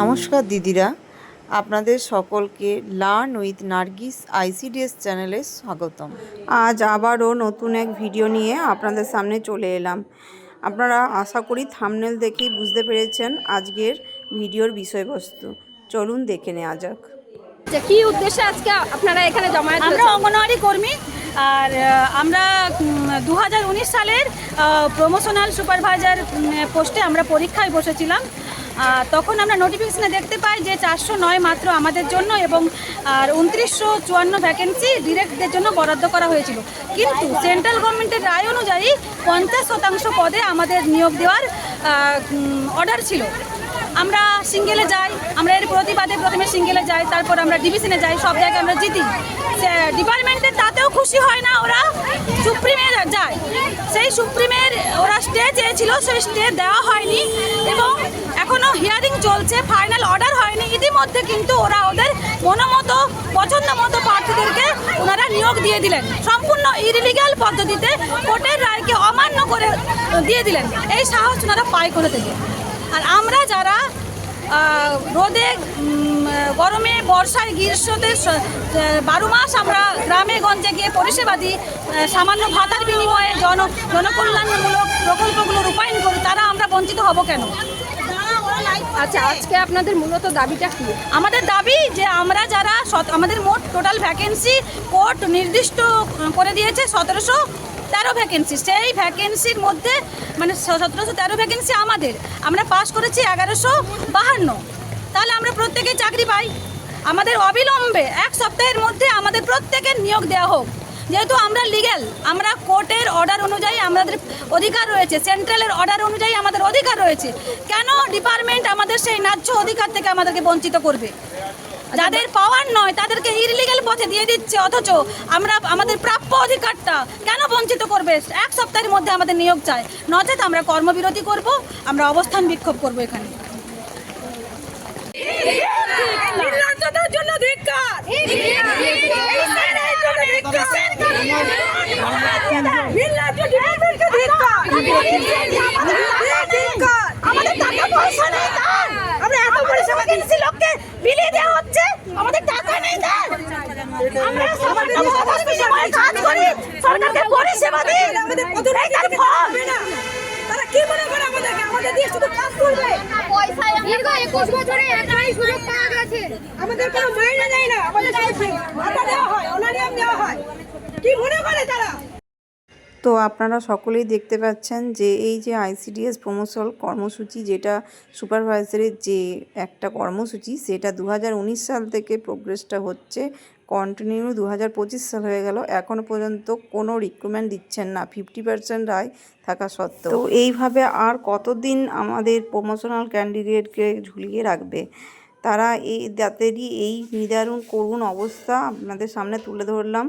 নমস্কার দিদিরা আপনাদের সকলকে লার্ন উইথ নার্গিস আইসিডিএস চ্যানেলে স্বাগতম। আজ আবারও নতুন এক ভিডিও নিয়ে আপনাদের সামনে চলে এলাম। আপনারা আশা করি থামনেল দেখেই বুঝতে পেরেছেন আজকের ভিডিওর বিষয়বস্তু। চলুন দেখে নেওয়া যাক। যে কি উদ্দেশ্যে আজকে আপনারা এখানে জমায়েত আমরা? অঙ্গনওয়াড়ি কর্মী আর আমরা দু হাজার উনিশ সালের প্রমোশনাল সুপারভাইজার পোস্টে আমরা পরীক্ষায় বসেছিলাম। তখন আমরা নোটিফিকেশনে দেখতে পাই যে চারশো নয় মাত্র আমাদের জন্য এবং, আর উনত্রিশশো চুয়ান্ন ভ্যাকেন্সি ডিরেক্টদের জন্য বরাদ্দ করা হয়েছিল। কিন্তু সেন্ট্রাল গভর্নমেন্টের রায় অনুযায়ী পঞ্চাশ শতাংশ পদে আমাদের নিয়োগ দেওয়ার অর্ডার ছিল। আমরা সিঙ্গেলে যাই, আমরা এর প্রতিবাদে প্রথমে সিঙ্গেলে যাই, তারপর আমরা ডিভিশনে যাই, সব জায়গায় আমরা জিতি। ডিপার্টমেন্টের তাতেও খুশি হয় না ওরা। সুপ্রিমে যায় সেই সুপ্রিমের ওরা স্টে চেয়েছিল, সেই স্টে দেওয়া হয়নি এবং এখনও হিয়ারিং চলছে ফাইনাল অর্ডার হয়নি। ইতিমধ্যে কিন্তু ওরা ওদের মনোমতো পছন্দ মতো প্রার্থীদেরকে ওনারা নিয়োগ দিয়ে দিলেন। সম্পূর্ণ ইরিলিগাল পদ্ধতিতে কোর্টের রায়কে অমান্য করে দিয়ে দিলেন। এই সাহস ওনারা পায় করে থেকে? আর আমরা যারা রোদে গরমে বর্ষায় গ্রীষ্মতে বারো মাস আমরা গ্রামে গঞ্জে গিয়ে পরিষেবা দিই। সামান্য ভাতার বিনিময়ে জন জনকল্যাণমূলক প্রকল্পগুলো রূপায়ণ করি তারা আমরা বঞ্চিত হব কেন? আচ্ছা আজকে আপনাদের মূলত দাবিটা কি? আমাদের দাবি যে আমরা যারা আমাদের মোট টোটাল ভ্যাকেন্সি কোর্ট নির্দিষ্ট করে দিয়েছে সতেরোশো তেরো ভ্যাকেন্সি সেই ভ্যাকেন্সির মধ্যে মানে সতেরোশো তেরো ভ্যাকেন্সি আমাদের। আমরা পাস করেছি এগারোশো বাহান্ন। তাহলে আমরা প্রত্যেকেই চাকরি পাই। আমাদের অবিলম্বে এক সপ্তাহের মধ্যে আমাদের প্রত্যেকের নিয়োগ দেওয়া হোক। যেহেতু আমরা লিগ্যাল আমরা কোর্টের অর্ডার অনুযায়ী আমাদের অধিকার রয়েছে সেন্ট্রালের অর্ডার অনুযায়ী আমাদের অধিকার রয়েছে। কেন ডিপার্টমেন্ট আমাদের সেই ন্যায্য অধিকার থেকে আমাদেরকে বঞ্চিত করবে? যাদের পাওয়ার নয় তাদেরকে ইরলিগাল পথে দিয়ে দিচ্ছে অথচ আমরা আমাদের প্রাপ্য অধিকারটা কেন বঞ্চিত করবে? এক সপ্তাহের মধ্যে আমাদের নিয়োগ চাই নচেত আমরা কর্মবিরতি করব আমরা অবস্থান বিক্ষোভ করব এখানে। নির্লজ্জতার জন্য ধিক্কার আমাদের টাকা পয়সা নেই তার আমরা লোককে বিলিয়ে দেওয়া হচ্ছে আমাদের টাকা নেই তার আমরা সবার সময় কাজ করি সরকারকে পরিষেবা দিই এই তার ফল। তারা কি মনে করে আমাদেরকে? আমাদের দিয়ে শুধু কাজ করবে। দীর্ঘ একুশ বছরে একটাই সুযোগ পাওয়া গেছে আমাদের কোনো মাইনে দেয় না আমাদের শুধু ভাতা দেওয়া হয় অনারিয়াম দেওয়া হয় কি মনে করে তারা তো আপনারা সকলেই দেখতে পাচ্ছেন যে এই যে আইসিডিএস প্রমোশন কর্মসূচি যেটা সুপারভাইজারের যে একটা কর্মসূচি, সেটা দু হাজার উনিশ সাল থেকে প্রোগ্রেসটা হচ্ছে। কন্টিনিউ দু হাজার পঁচিশ সাল হয়ে গেল। এখনও পর্যন্ত কোনো রিক্রুটমেন্ট দিচ্ছেন না। ফিফটি পার্সেন্ট রায় থাকা সত্ত্বেও। তো এইভাবে আর কতদিন আমাদের প্রমোশনাল ক্যান্ডিডেটকে ঝুলিয়ে রাখবে? তারা এই তাদেরই এই নিদারুণ করুণ অবস্থা আপনাদের সামনে তুলে ধরলাম।